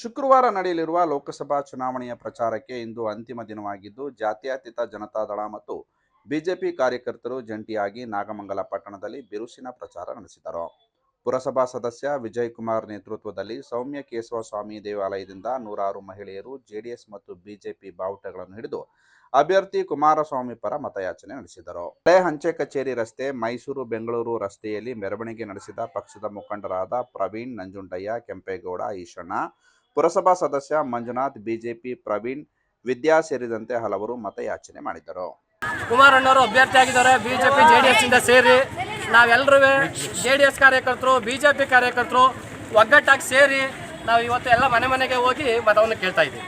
ಶುಕ್ರವಾರ ನಡೆಯಲಿರುವ ಲೋಕಸಭಾ ಚುನಾವಣೆಯ ಪ್ರಚಾರಕ್ಕೆ ಇಂದು ಅಂತಿಮ ದಿನವಾಗಿದ್ದು, ಜಾತ್ಯತೀತ ಜನತಾದಳ ಮತ್ತು ಬಿಜೆಪಿ ಕಾರ್ಯಕರ್ತರು ಜಂಟಿಯಾಗಿ ನಾಗಮಂಗಲ ಪಟ್ಟಣದಲ್ಲಿ ಬಿರುಸಿನ ಪ್ರಚಾರ ನಡೆಸಿದರು. ಪುರಸಭಾ ಸದಸ್ಯ ವಿಜಯ್ ಕುಮಾರ್ ನೇತೃತ್ವದಲ್ಲಿ ಸೌಮ್ಯ ಕೇಶವ ಸ್ವಾಮಿ ದೇವಾಲಯದಿಂದ ನೂರಾರು ಮಹಿಳೆಯರು ಜೆಡಿಎಸ್ ಮತ್ತು ಬಿಜೆಪಿ ಬಾವುಟಗಳನ್ನು ಹಿಡಿದು ಅಭ್ಯರ್ಥಿ ಕುಮಾರಸ್ವಾಮಿ ಪರ ಮತಯಾಚನೆ ನಡೆಸಿದರು. ಹಳೆ ಹಂಚೆ ಕಚೇರಿ ರಸ್ತೆ, ಮೈಸೂರು ಬೆಂಗಳೂರು ರಸ್ತೆಯಲ್ಲಿ ಮೆರವಣಿಗೆ ನಡೆಸಿದ ಪಕ್ಷದ ಮುಖಂಡರಾದ ಪ್ರವೀಣ್ ನಂಜುಂಡಯ್ಯ, ಕೆಂಪೇಗೌಡ, ಈಶಣ್ಣ ಪುರಸಭಾ ಸದಸ್ಯ ಮಂಜುನಾಥ್, ಬಿಜೆಪಿ ಪ್ರವೀಣ್, ವಿದ್ಯಾ ಸೇರಿದಂತೆ ಹಲವರು ಮತಯಾಚನೆ ಮಾಡಿದರು ಕುಮಾರಣ್ಣವರು ಅಭ್ಯರ್ಥಿ ಆಗಿದ್ದಾರೆ. ಬಿಜೆಪಿ, ಜೆಡಿಎಸ್ ಇಂದ ಸೇರಿ ನಾವೆಲ್ಲರೂ ಜೆಡಿಎಸ್ ಕಾರ್ಯಕರ್ತರು, ಬಿಜೆಪಿ ಕಾರ್ಯಕರ್ತರು ಒಗ್ಗಟ್ಟಾಗಿ ಸೇರಿ ನಾವು ಇವತ್ತು ಎಲ್ಲ ಮನೆ ಮನೆಗೆ ಹೋಗಿ ಮತವನ್ನು ಕೇಳ್ತಾ ಇದ್ದೀವಿ.